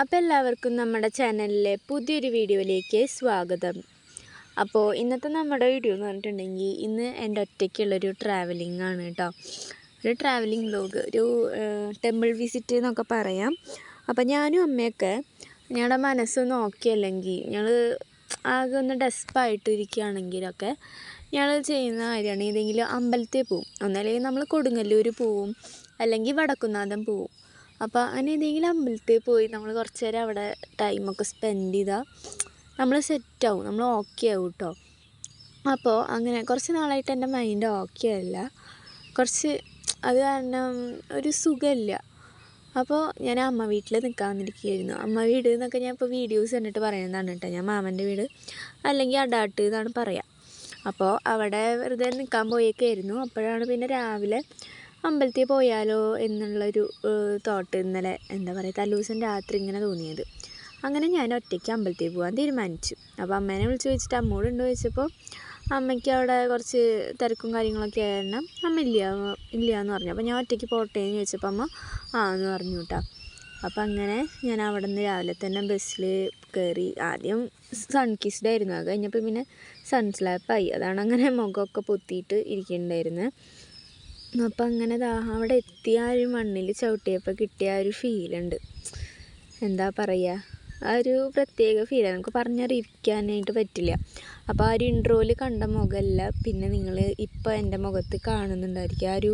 അപ്പോൾ എല്ലാവർക്കും നമ്മുടെ ചാനലിലെ പുതിയൊരു വീഡിയോയിലേക്ക് സ്വാഗതം. അപ്പോൾ ഇന്നത്തെ നമ്മുടെ വീഡിയോ എന്ന് പറഞ്ഞിട്ടുണ്ടെങ്കിൽ ഇന്ന് എന്റെ ഒറ്റയ്ക്കുള്ളൊരു ട്രാവലിംഗ് ആണ് കേട്ടോ ഒരു ട്രാവലിംഗ് ലോഗ് ഒരു ടെമ്പിൾ വിസിറ്റ് എന്നൊക്കെ പറയാം. അപ്പോൾ ഞാനും അമ്മയൊക്കെ ഞങ്ങളുടെ മനസ്സൊന്ന് ഓക്കെ അല്ലെങ്കിൽ ഞങ്ങൾ ആകെ ഒന്ന് ഡെസ്പായിട്ടിരിക്കുകയാണെങ്കിലൊക്കെ ഞങ്ങൾ ചെയ്യുന്ന കാര്യമാണ്. ഏതെങ്കിലും അമ്പലത്തിൽ പോവും. ഒന്നല്ലെങ്കിൽ നമ്മൾ കൊടുങ്ങല്ലൂർ പോവും. അല്ലെങ്കിൽ വടക്കുന്നാഥം പോവും. അപ്പോൾ അങ്ങനെ ഏതെങ്കിലും അമ്പലത്തിൽ പോയി നമ്മൾ കുറച്ച് നേരം അവിടെ ടൈമൊക്കെ സ്പെൻഡ് ചെയ്താൽ നമ്മൾ സെറ്റാവും നമ്മൾ ഓക്കെ ആവും കേട്ടോ അപ്പോൾ അങ്ങനെ കുറച്ച് നാളായിട്ട് എന്റെ മൈൻഡ് ഓക്കെ അല്ല കുറച്ച് അത് കാരണം ഒരു സുഖമില്ല. അപ്പോൾ ഞാൻ അമ്മ വീട്ടിൽ നിൽക്കാൻ വന്നിരിക്കുകയായിരുന്നു. അമ്മ വീട് എന്നൊക്കെ ഞാൻ ഇപ്പോൾ വീഡിയോസ് കണ്ടിട്ട് പറയുന്നതാണ് കേട്ടോ ഞാൻ മാമന്റെ വീട് അല്ലെങ്കിൽ അഡാട്ട് എന്നാണ് പറയുക അപ്പോൾ അവിടെ വെറുതെ നിൽക്കാൻ പോയേക്കായിരുന്നു. അപ്പോഴാണ് പിന്നെ രാവിലെ അമ്പലത്തിൽ പോയാലോ എന്നുള്ളൊരു തോട്ട് ഇന്നലെ എന്താ പറയുക തലേദിവസം രാത്രി ഇങ്ങനെ തോന്നിയത്. അങ്ങനെ ഞാൻ ഒറ്റയ്ക്ക് അമ്പലത്തിൽ പോകാൻ തീരുമാനിച്ചു. അപ്പോൾ അമ്മേനെ വിളിച്ച് ചോദിച്ചിട്ട് അമ്മോടുണ്ടോ ചോദിച്ചപ്പോൾ അമ്മയ്ക്ക് അവിടെ കുറച്ച് തിരക്കും കാര്യങ്ങളൊക്കെ ആയിരുന്നു അമ്മ ഇല്ല ഇല്ല എന്ന് പറഞ്ഞു. അപ്പോൾ ഞാൻ ഒറ്റയ്ക്ക് പോട്ടെ എന്ന് ചോദിച്ചപ്പോൾ അമ്മ ആ എന്ന് പറഞ്ഞു കേട്ടോ അപ്പോൾ അങ്ങനെ ഞാൻ അവിടെ നിന്ന് രാവിലെ തന്നെ ബസ്സിൽ കയറി ആദ്യം സൺ കിസ്ഡ് ആയിരുന്നു. അത് കഴിഞ്ഞപ്പോൾ പിന്നെ സൺസ്ലാപ്പായി അതാണ് അങ്ങനെ മുഖമൊക്കെ പൊത്തിയിട്ട് ഇരിക്കുന്നുണ്ടായിരുന്നത് അപ്പം അങ്ങനെ ദാ അവിടെ എത്തിയ ആ ഒരു മണ്ണിൽ ചവിട്ടിയപ്പോൾ കിട്ടിയ ആ ഒരു ഫീലുണ്ട് എന്താ പറയുക ആ ഒരു പ്രത്യേക ഫീലാണ് നമുക്ക് പറഞ്ഞറിയിക്കാനായിട്ട് പറ്റില്ല. അപ്പോൾ ആ ഒരു ഇൻട്രോയിൽ കണ്ട മുഖമല്ല പിന്നെ നിങ്ങൾ ഇപ്പോൾ എന്റെ മുഖത്ത് കാണുന്നുണ്ടായിരിക്കും. ആ ഒരു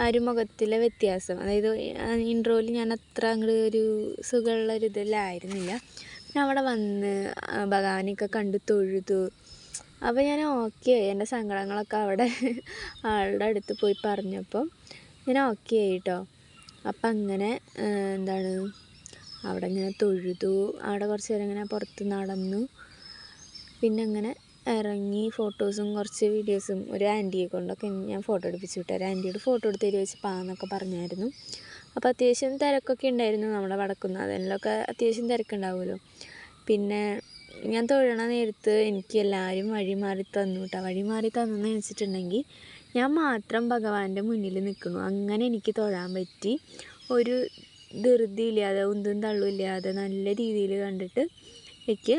ആ ഒരു മുഖത്തിലെ വ്യത്യാസം. അതായത് ഇൻട്രോയിൽ ഞാൻ അത്ര അങ്ങോട്ട് ഒരു സുഖമുള്ള ഒരു ഇതിലായിരുന്നില്ല. പിന്നെ അവിടെ വന്ന് ഭഗവാനെയൊക്കെ കണ്ട് തൊഴുതു. അപ്പോൾ ഞാൻ ഓക്കെ ആയി എന്റെ സങ്കടങ്ങളൊക്കെ അവിടെ ആളുടെ അടുത്ത് പോയി പറഞ്ഞപ്പോൾ ഞാൻ ഓക്കെ ആയി കേട്ടോ അപ്പം അങ്ങനെ എന്താണ് അവിടെ ഇങ്ങനെ തൊഴുതു. അവിടെ കുറച്ച് നേരം ഇങ്ങനെ പുറത്ത് നടന്നു. പിന്നെ അങ്ങനെ ഇറങ്ങി ഫോട്ടോസും കുറച്ച് വീഡിയോസും ഒരു ആന്റിയെ കൊണ്ടൊക്കെ ഞാൻ ഫോട്ടോ എടുപ്പിച്ചു വിട്ടു. ഒരു ആന്റിയോട് ഫോട്ടോ എടുത്ത് തരുമോ വെച്ച് പാന്നൊക്കെ പറഞ്ഞായിരുന്നു. അപ്പോൾ അത്യാവശ്യം തിരക്കൊക്കെ ഉണ്ടായിരുന്നു നമ്മുടെ വടക്കുന്നാഥനിലൊക്കെ അത്യാവശ്യം തിരക്കുണ്ടാവുമല്ലോ. പിന്നെ ഞാൻ തൊഴണ നേരത്ത് എനിക്ക് എല്ലാവരും വഴിമാറി തന്നു കേട്ടോ വഴി മാറി തന്നെന്ന് വെച്ചിട്ടുണ്ടെങ്കിൽ ഞാൻ മാത്രം ഭഗവാന്റെ മുന്നിൽ നിൽക്കുന്നു അങ്ങനെ എനിക്ക് തൊഴാൻ പറ്റി. ഒരു ധൃതിയില്ലാതെ ഉന്തും തള്ളും ഇല്ലാതെ നല്ല രീതിയിൽ കണ്ടിട്ട് എനിക്ക്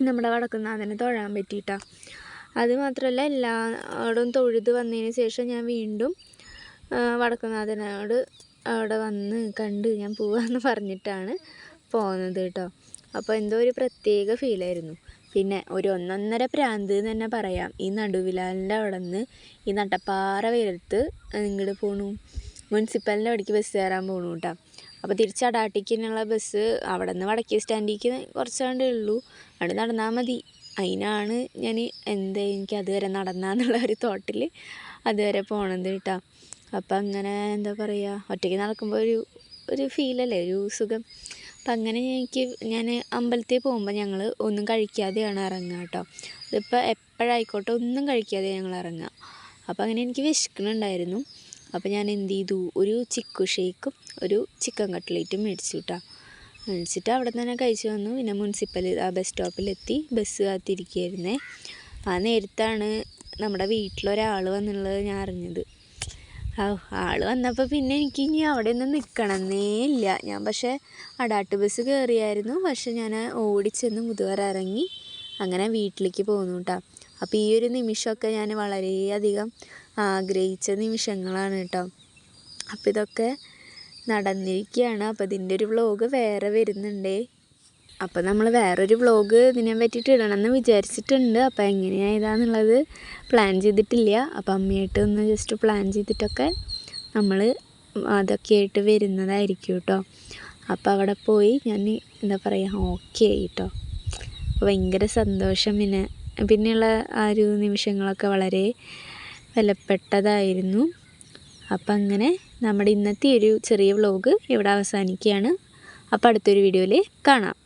നമ്മുടെ വടക്കുന്നാഥനെ തൊഴാൻ പറ്റിയിട്ടാ അത് മാത്രമല്ല എല്ലായിടും തൊഴുത് വന്നതിന് ശേഷം ഞാൻ വീണ്ടും വടക്കുന്നാഥനോട് അവിടെ വന്ന് കണ്ട് ഞാൻ പോവാന്ന് പറഞ്ഞിട്ടാണ് പോകുന്നത് കേട്ടോ അപ്പോൾ എന്തോ ഒരു പ്രത്യേക ഫീലായിരുന്നു പിന്നെ ഒരു ഒന്നൊന്നര പ്രാന്ത് എന്ന് തന്നെ പറയാം. ഈ നടുവിലാലിന്റെ അവിടെ നിന്ന് ഈ നട്ടപ്പാറ വെയിലത്ത് ഇങ്ങോട്ട് പോണു. മുനിസിപ്പാലിന്റെ അവിടേക്ക് ബസ് കയറാൻ പോണു കേട്ടോ അപ്പോൾ തിരിച്ച് അടാട്ടിക്കുള്ള ബസ് അവിടെ നിന്ന് വടക്കേ സ്റ്റാൻഡിലേക്ക് കുറച്ചാണ്ടേ ഉള്ളൂ. അവിടെ നടന്നാൽ മതി. അതിനാണ് ഞാൻ എന്താ എനിക്ക് അതുവരെ നടന്നാന്നുള്ള ഒരു തോട്ടിൽ അതുവരെ പോണത് കേട്ടോ അപ്പം അങ്ങനെ എന്താ പറയുക ഒറ്റയ്ക്ക് നടക്കുമ്പോൾ ഒരു ഒരു ഫീലല്ലേ ഒരു സുഖം. അപ്പം അങ്ങനെ എനിക്ക് ഞാൻ അമ്പലത്തിൽ പോകുമ്പോൾ ഞങ്ങൾ ഒന്നും കഴിക്കാതെയാണ് ഇറങ്ങുക കേട്ടോ. അതിപ്പോൾ എപ്പോഴായിക്കോട്ടെ ഒന്നും കഴിക്കാതെ ഞങ്ങൾ ഇറങ്ങുക. അപ്പോൾ അങ്ങനെ എനിക്ക് വിശക്കണുണ്ടായിരുന്നു അപ്പോൾ ഞാൻ എന്ത് ചെയ്തു? ഒരു ചിക്കു ഷേക്കും ഒരു ചിക്കൻ കട്ട്ലേറ്റും മേടിച്ചു കേട്ടോ. മേടിച്ചിട്ട് അവിടെ തന്നെ കഴിച്ചു വന്നു. പിന്നെ മുനിസിപ്പൽ ആ ബസ് സ്റ്റോപ്പിലെത്തി. ബസ് കാത്തിരിക്കുകയായിരുന്നേ ആ നേരത്താണ് നമ്മുടെ വീട്ടിലൊരാൾ വന്നുള്ളത് ഞാൻ അറിഞ്ഞത്. ആൾ വന്നപ്പോൾ പിന്നെ എനിക്ക് ഇനി അവിടെ ഒന്നും നിൽക്കണമെന്നേ ഇല്ല. ഞാൻ പക്ഷേ അടാട്ട് ബസ് കയറിയായിരുന്നു പക്ഷെ ഞാൻ ഓടിച്ചെന്ന് മുതുവര ഇറങ്ങി അങ്ങനെ വീട്ടിലേക്ക് പോന്നു കേട്ടോ അപ്പോൾ ഈ ഒരു നിമിഷമൊക്കെ ഞാൻ വളരെയധികം ആഗ്രഹിച്ച നിമിഷങ്ങളാണ് കേട്ടോ അപ്പോൾ ഇതൊക്കെ നടന്നിരിക്കുകയാണ്. അപ്പോൾ ഇതിന്റെ ഒരു വ്ലോഗ് വേറെ വരുന്നുണ്ടേ. അപ്പോൾ നമ്മൾ വേറൊരു വ്ളോഗ് ഇതിനെ പറ്റിയിട്ട് ഇടണമെന്ന് വിചാരിച്ചിട്ടുണ്ട്. അപ്പോൾ എങ്ങനെയാണ് പ്ലാൻ ചെയ്തിട്ടില്ല. അപ്പോൾ അമ്മയായിട്ട് ഒന്ന് ജസ്റ്റ് പ്ലാൻ ചെയ്തിട്ടൊക്കെ നമ്മൾ അതൊക്കെ ആയിട്ട് വരുന്നതായിരിക്കും കേട്ടോ അപ്പോൾ അവിടെ പോയി ഞാൻ എന്താ പറയുക ഓക്കെ ആയി കേട്ടോ അപ്പോൾ ഭയങ്കര സന്തോഷം പിന്നെ. പിന്നെയുള്ള ആ ഒരു നിമിഷങ്ങളൊക്കെ വളരെ വിലപ്പെട്ടതായിരുന്നു. അപ്പം അങ്ങനെ നമ്മുടെ ഇന്നത്തെ ഒരു ചെറിയ വ്ലോഗ് ഇവിടെ അവസാനിക്കുകയാണ്. അപ്പോൾ അടുത്തൊരു വീഡിയോയിൽ കാണാം.